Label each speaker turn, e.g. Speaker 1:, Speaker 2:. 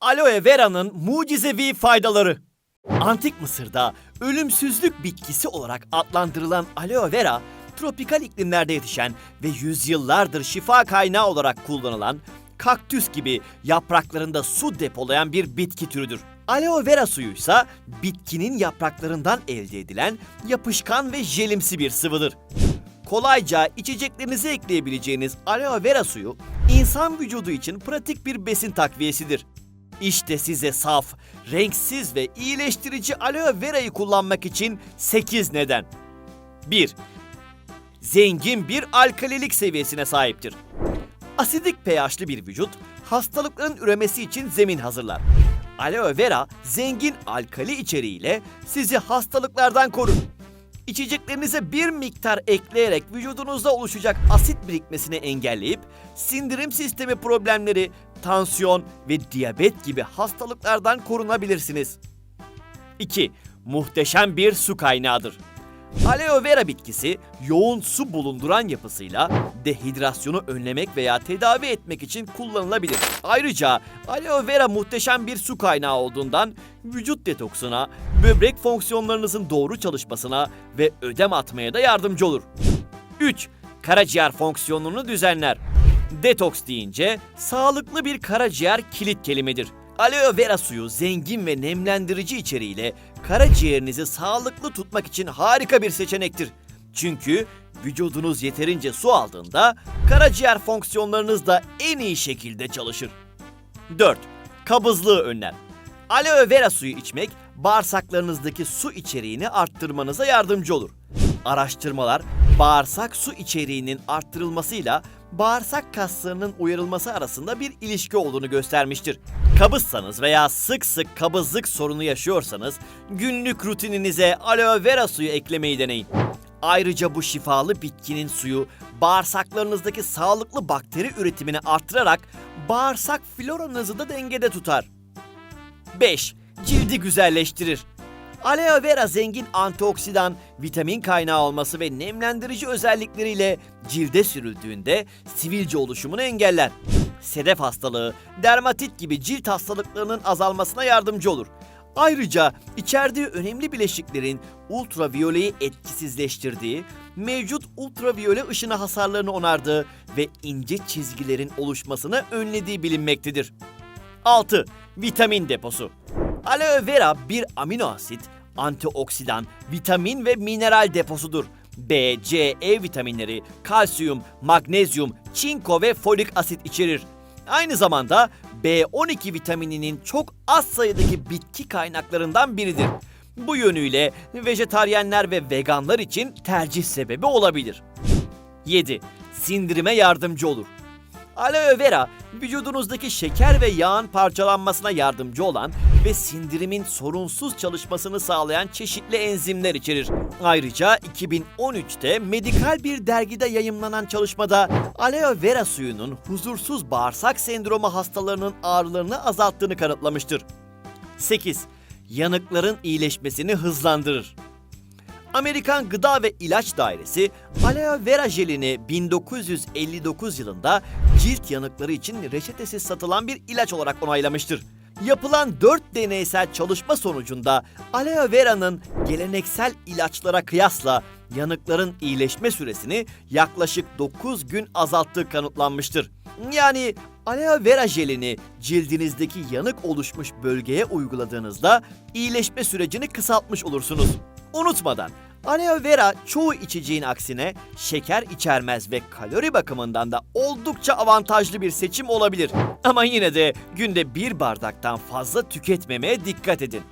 Speaker 1: Aloe vera'nın mucizevi faydaları. Antik Mısır'da ölümsüzlük bitkisi olarak adlandırılan aloe vera, tropikal iklimlerde yetişen ve yüzyıllardır şifa kaynağı olarak kullanılan kaktüs gibi yapraklarında su depolayan bir bitki türüdür. Aloe vera suyu ise bitkinin yapraklarından elde edilen yapışkan ve jelimsi bir sıvıdır. Kolayca içeceklerinize ekleyebileceğiniz aloe vera suyu insan vücudu için pratik bir besin takviyesidir. İşte size saf, renksiz ve iyileştirici aloe verayı kullanmak için 8 neden. 1. Zengin bir alkalilik seviyesine sahiptir. Asidik pH'li bir vücut hastalıkların üremesi için zemin hazırlar. Aloe vera zengin alkali içeriğiyle sizi hastalıklardan korur. İçeceklerinize bir miktar ekleyerek vücudunuzda oluşacak asit birikmesini engelleyip sindirim sistemi problemleri, tansiyon ve diyabet gibi hastalıklardan korunabilirsiniz. 2. Muhteşem bir su kaynağıdır. Aloe vera bitkisi yoğun su bulunduran yapısıyla dehidrasyonu önlemek veya tedavi etmek için kullanılabilir. Ayrıca aloe vera muhteşem bir su kaynağı olduğundan vücut detoksuna, böbrek fonksiyonlarınızın doğru çalışmasına ve ödem atmaya da yardımcı olur. 3. Karaciğer fonksiyonunu düzenler. Detoks deyince sağlıklı bir karaciğer kilit kelimedir. Aloe vera suyu zengin ve nemlendirici içeriğiyle karaciğerinizi sağlıklı tutmak için harika bir seçenektir. Çünkü vücudunuz yeterince su aldığında karaciğer fonksiyonlarınız da en iyi şekilde çalışır. 4. Kabızlığı önler. Aloe vera suyu içmek bağırsaklarınızdaki su içeriğini arttırmanıza yardımcı olur. Araştırmalar bağırsak su içeriğinin arttırılmasıyla bağırsak kaslarının uyarılması arasında bir ilişki olduğunu göstermiştir. Kabızsanız veya sık sık kabızlık sorunu yaşıyorsanız günlük rutininize aloe vera suyu eklemeyi deneyin. Ayrıca bu şifalı bitkinin suyu bağırsaklarınızdaki sağlıklı bakteri üretimini artırarak bağırsak floranızı da dengede tutar. 5. Cildi güzelleştirir. Aloe vera zengin antioksidan, vitamin kaynağı olması ve nemlendirici özellikleriyle cilde sürüldüğünde sivilce oluşumunu engeller. Sedef hastalığı, dermatit gibi cilt hastalıklarının azalmasına yardımcı olur. Ayrıca içerdiği önemli bileşiklerin ultraviyoleyi etkisizleştirdiği, mevcut ultraviyole ışını hasarlarını onardığı ve ince çizgilerin oluşmasını önlediği bilinmektedir. 6. Vitamin deposu. Aloe vera bir amino asit, antioksidan, vitamin ve mineral deposudur. B, C, E vitaminleri, kalsiyum, magnezyum, çinko ve folik asit içerir. Aynı zamanda B12 vitamininin çok az sayıdaki bitki kaynaklarından biridir. Bu yönüyle vejetaryenler ve veganlar için tercih sebebi olabilir. 7. Sindirime yardımcı olur. Aloe vera vücudunuzdaki şeker ve yağın parçalanmasına yardımcı olan ve sindirimin sorunsuz çalışmasını sağlayan çeşitli enzimler içerir. Ayrıca 2013'te medikal bir dergide yayımlanan çalışmada aloe vera suyunun huzursuz bağırsak sendromu hastalarının ağrılarını azalttığını kanıtlamıştır. 8. Yanıkların iyileşmesini hızlandırır. Amerikan Gıda ve İlaç Dairesi aloe vera jelini 1959 yılında cilt yanıkları için reçetesiz satılan bir ilaç olarak onaylamıştır. Yapılan 4 deneysel çalışma sonucunda aloe vera'nın geleneksel ilaçlara kıyasla yanıkların iyileşme süresini yaklaşık 9 gün azalttığı kanıtlanmıştır. Yani aloe vera jelini cildinizdeki yanık oluşmuş bölgeye uyguladığınızda iyileşme sürecini kısaltmış olursunuz. Unutmadan aloe vera çoğu içeceğin aksine şeker içermez ve kalori bakımından da oldukça avantajlı bir seçim olabilir. Ama yine de günde bir bardaktan fazla tüketmemeye dikkat edin.